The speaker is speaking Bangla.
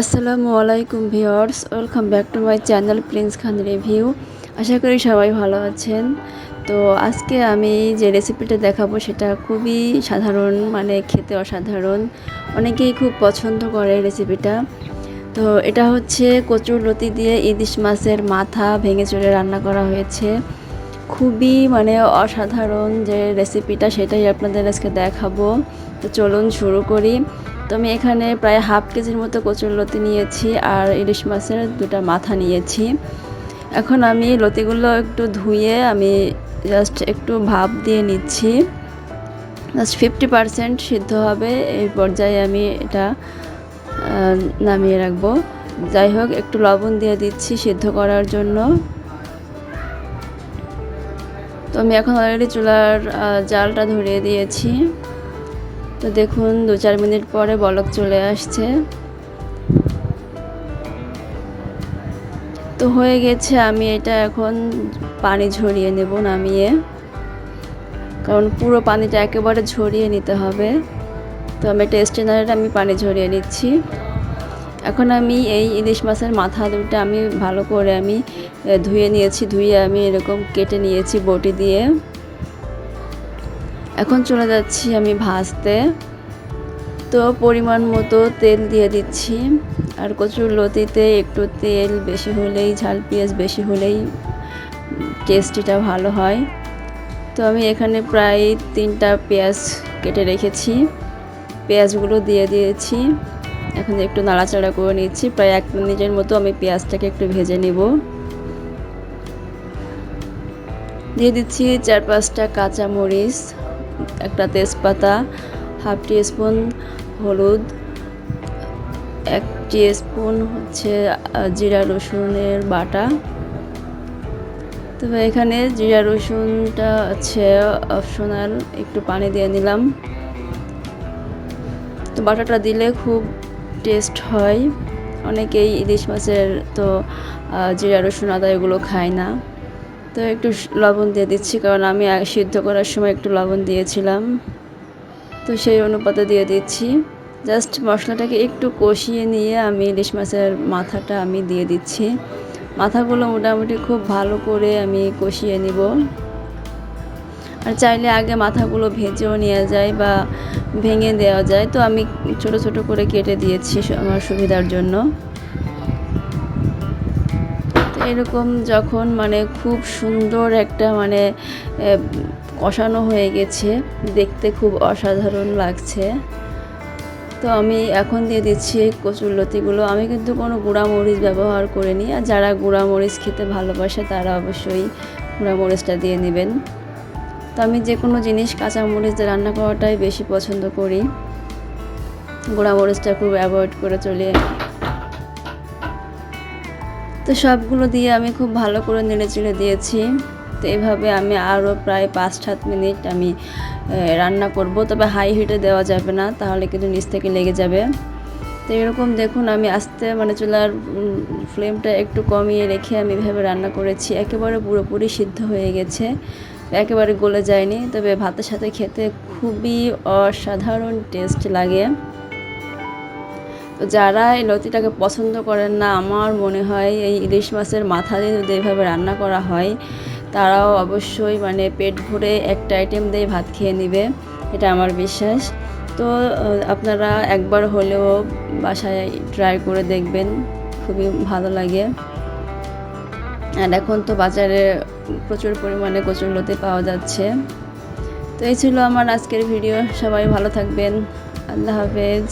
আসসালামু আলাইকুম viewers, welcome back to my channel Prince Khan review. আশা করি সবাই ভালো আছেন। তো আজকে আমি যে রেসিপিটা দেখাবো সেটা খুবই সাধারণ মানে খেতে অসাধারণ। অনেকেই খুব পছন্দ করে রেসিপিটা। তো এটা হচ্ছে কচুর লতি দিয়ে ইলিশ মাছের মাথা ভেঙে চড়ে রান্না করা হয়েছে। খুবই মানে অসাধারণ যে রেসিপিটা, সেটাই আপনাদের আজকে দেখাবো। তো চলুন শুরু করি। তো আমি এখানে প্রায় হাফ কেজির মতো কচুর লতি নিয়েছি আর ইলিশ মাছের দুটা মাথা নিয়েছি। এখন আমি লতিগুলো একটু ধুয়ে আমি জাস্ট একটু ভাপ দিয়ে নিচ্ছি। জাস্ট ফিফটি পারসেন্ট সিদ্ধ হবে, এই পর্যায়ে আমি এটা নামিয়ে রাখব। যাই হোক, একটু লবণ দিয়ে দিচ্ছি সিদ্ধ করার জন্য। তো আমি এখন অলরেডি চুলার জালটা ধরিয়ে দিয়েছি। তো দেখুন, দু চার মিনিট পরে বলক চলে আসছে। তো হয়ে গেছে, আমি এটা এখন পানি ঝরিয়ে নেব, নামিয়ে। কারণ পুরো পানিটা একেবারে ঝরিয়ে নিতে হবে। তো আমি এটা স্টেনারে আমি পানি ঝরিয়ে নিচ্ছি। এখন আমি এই ইলিশ মাছের মাথা দুটো আমি ভালো করে আমি ধুয়ে নিয়েছি, ধুয়ে আমি এরকম কেটে নিয়েছি বটি দিয়ে। এখন চলে যাচ্ছি আমি ভাজতে। তো পরিমাণ মতো তেল দিয়ে দিচ্ছি। আর কচুর লতিতে একটু তেল বেশি হলেই, ঝাল পেঁয়াজ বেশি হলেই টেস্টিটা ভালো হয়। তো আমি এখানে প্রায় তিনটা পেঁয়াজ কেটে রেখেছি। পেঁয়াজগুলো দিয়ে দিয়েছি। এখন একটু নাড়াচাড়া করে নিচ্ছি। প্রায় এক মিনিটের মতো আমি পেঁয়াজটাকে একটু ভেজে নেব। দিয়ে দিচ্ছি চার পাঁচটা কাঁচা মরিচ একটা তেজপাতা হাফ টি স্পুন হলুদ, এক টি স্পুন হচ্ছে জিরা রসুনের বাটা। তবে এখানে জিরা রসুনটা হচ্ছে অপশনাল একটু পানি দিয়ে নিলাম। তো বাটাটা দিলে খুব টেস্ট হয়। অনেকেই ইলিশ মাছের তো জিরা রসুন আদা এগুলো খায় না। তো একটু লবণ দিয়ে দিচ্ছি, কারণ আমি সিদ্ধ করার সময় একটু লবণ দিয়েছিলাম। তো সেই অনুপাতে দিয়ে দিচ্ছি। জাস্ট মশলাটাকে একটু কষিয়ে নিয়ে আমি ইলিশ মাছের মাথাটা আমি দিয়ে দিচ্ছি। মাথাগুলো মোটামুটি খুব ভালো করে আমি কষিয়ে নিব। আর চাইলে আগে মাথাগুলো ভেজেও নেওয়া যায় বা ভেঙে দেওয়া যায়। তো আমি ছোট ছোট করে কেটে দিয়েছি আমার সুবিধার জন্য। এরকম যখন মানে খুব সুন্দর একটা মানে কষানো হয়ে গেছে, দেখতে খুব অসাধারণ লাগছে। তো আমি এখন দিয়ে দিচ্ছি কচুর লতিগুলো। আমি কিন্তু কোনো গুঁড়া মরিচ ব্যবহার করিনি, আর যারা গুঁড়া মরিচ খেতে ভালোবাসে তারা অবশ্যই গুঁড়া মরিচটা দিয়ে নেবেন। তো আমি যে কোনো জিনিস কাঁচা মরিচ দিয়ে রান্না করাটাই বেশি পছন্দ করি। গুঁড়া মরিচটা খুব অ্যাভয়েড করে চলে তো সবগুলো দিয়ে আমি খুব ভালো করে নেড়ে চেড়ে দিয়েছি। তো এইভাবে আমি আরও প্রায় পাঁচ সাত মিনিট আমি রান্না করব। তবে হাই হিটে দেওয়া যাবে না, তাহলে কিন্তু নিচ থেকে লেগে যাবে। তো এরকম দেখুন, আমি আস্তে মানে চুলার ফ্লেমটা একটু কমিয়ে রেখে আমি এভাবে রান্না করেছি। একেবারে পুরোপুরি সিদ্ধ হয়ে গেছে, একেবারে গলে যায়নি। তবে ভাতের সাথে খেতে খুবই অসাধারণ টেস্ট লাগে। তো যারা এই লতিটাকে পছন্দ করেন না, আমার মনে হয় এই ইলিশ মাছের মাথা দিয়ে যদি এইভাবে রান্না করা হয়, তারাও অবশ্যই মানে পেট ভরে একটা আইটেম দিয়ে ভাত খেয়ে নেবে। এটা আমার বিশ্বাস। তো আপনারা একবার হলেও বাসায় ট্রাই করে দেখবেন, খুবই ভালো লাগে। আর এখন তো বাজারে প্রচুর পরিমাণে কচুর লতি পাওয়া যাচ্ছে। তো এই ছিল আমার আজকের ভিডিও সবাই ভালো থাকবেন। আল্লাহ হাফেজ।